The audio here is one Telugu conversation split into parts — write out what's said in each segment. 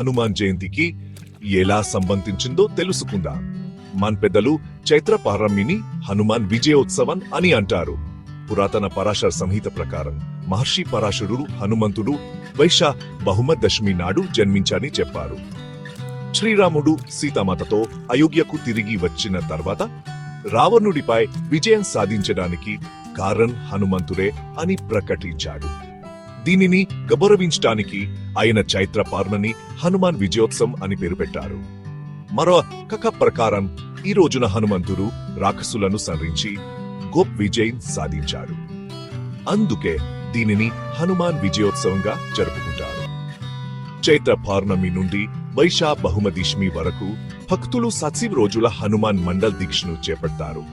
హనుమాన్ జయంతికి ఎలా సంబంధించిందో తెలుసుకుందాం. మన పెద్దలు చైత్ర పారమ్మిని హనుమాన్ విజయోత్సవం అని అంటారు. పురాతన పరాశర సంహిత ప్రకారం మహర్షి పరాశరుడు హనుమంతుడు వైశ బహుమ దశమి నాడు జన్మించని చెప్పారు. శ్రీరాముడు సీతామాతతో అయోధ్యకు తిరిగి వచ్చిన తర్వాత రావణుడిపై విజయం సాధించడానికి కారణ్ హనుమంతుడే అని ప్రకటించాడు. దీనిని గౌరవించటానికి ఆయన చైత్ర పార్మని హనుమాన్ విజయోత్సవం అని పేరు పెట్టారు. మరో కథ ప్రకారం ఈ రోజున హనుమంతుడు రాక్షసులను సంరించి గోప్ విజయం సాధించాడు. అందుకే దీనిని హనుమాన్ విజయోత్సవంగా జరుపుకుంటారు. చైత్ర పౌర్ణమి నుండి వైశా బహుమదిష్మి వరకు భక్తులు సచివ్ రోజుల హనుమాన్ మండల్ దీక్షను చేపడతారు.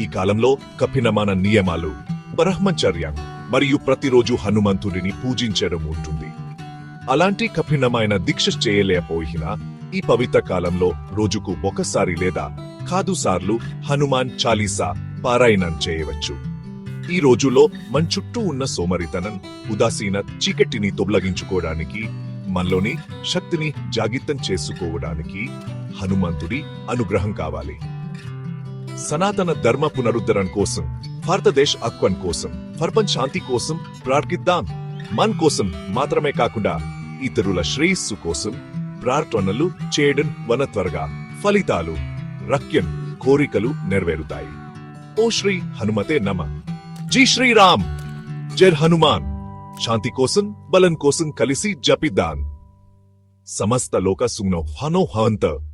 ఈ కాలంలో కఠినమైన నియమాలు బ్రహ్మచర్యం మరియు ప్రతిరోజు హనుమంతుడిని పూజించడం ఉంటుంది. అలాంటి కఠినమైన దీక్ష చేయలేకపోయినా ఈ పవిత్ర కాలంలో రోజుకు ఒకసారి లేదా కాదు సార్లు హనుమాన్ చాలీసా పారాయణం చేయవచ్చు. ఈ రోజులో మన చుట్టూ ఉన్న సోమరితనం ఉదాసీన చీకటిని తొలగించుకోవడానికి మనలోని శక్తిని జాగితం చేసుకోవడానికి హనుమంతుడి అనుగ్రహం కావాలి. సనాతన ధర్మ పునరుద్ధరణ కోసం భారతదేశ్ అక్వన్ కోసం ప్రపంచ శాంతి కోసం ప్రార్థిద్దాం. మన్ కోసం మాత్రమే కాకుండా ఇతరుల శ్రేయస్సు కోసం ప్రార్థనలు చేయడం వన త్వరగా. ఫలితాలు రక్యం కోరికలు నెరవేరుతాయి. ఓ శ్రీ హనుమతే నమ. జీ శ్రీరామ్. జర్ హనుమాన్. శాంతి కోసం బలం కోసం కలిసి జపిద్దాం. సమస్త లోక సుగ్నో హనో హంత